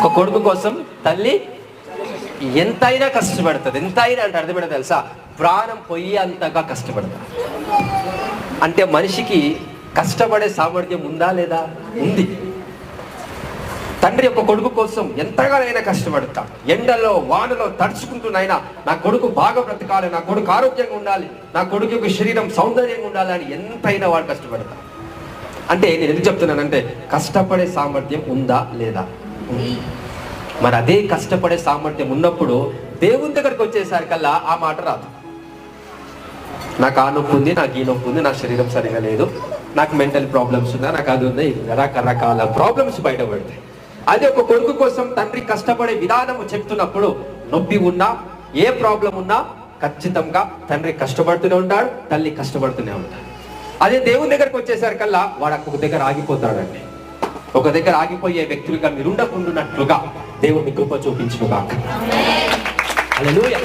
ఒక కొడుకు కోసం తల్లి ఎంతైనా కష్టపడుతుంది. ఎంతైనా అంటే అర్థం పెడతా తెలుసా? ప్రాణం పోయి అంతగా కష్టపడతా. అంటే మనిషికి కష్టపడే సామర్థ్యం ఉందా లేదా? ఉంది. తండ్రి ఒక కొడుకు కోసం ఎంతగానైనా కష్టపడతాడు ఎండలో వానలో తడుచుకుంటున్నైనా నా కొడుకు బాగా బ్రతకాలి నా కొడుకు ఆరోగ్యంగా ఉండాలి నా కొడుకు యొక్క శరీరం సౌందర్యంగా ఉండాలి అని ఎంతైనా వాడు కష్టపడతాడు అంటే నేను ఎందుకు చెప్తున్నానంటే కష్టపడే సామర్థ్యం ఉందా లేదా? మరి అదే కష్టపడే సామర్థ్యం ఉన్నప్పుడు దేవుని దగ్గరికి వచ్చేసరికల్లా ఆ మాట రాదు. నాకు ఆ నొప్పి ఉంది నాకు ఈ నొప్పి ఉంది నా శరీరం సరిగా లేదు నాకు మెంటల్ ప్రాబ్లమ్స్ ఉన్నా నాకు అది ఉంది రకరకాల ప్రాబ్లమ్స్ బయటపడతాయి అదే ఒక కొడుకు కోసం తండ్రి కష్టపడే విధానము చెప్తున్నప్పుడు నొప్పి ఉన్నా ఏ ప్రాబ్లం ఉన్నా ఖచ్చితంగా తండ్రి కష్టపడుతూనే ఉంటాడు తల్లి కష్టపడుతూనే ఉంటాడు. అదే దేవుని దగ్గరికి వచ్చేసరికల్లా వాడు ఒక్కొక్క దగ్గర ఆగిపోతాడండి. ఒక దగ్గర ఆగిపోయే వ్యక్తులుగా మీరు ఉండకుండానట్లుగా దేవుని కృప చూపించుగాక హల్లెలూయా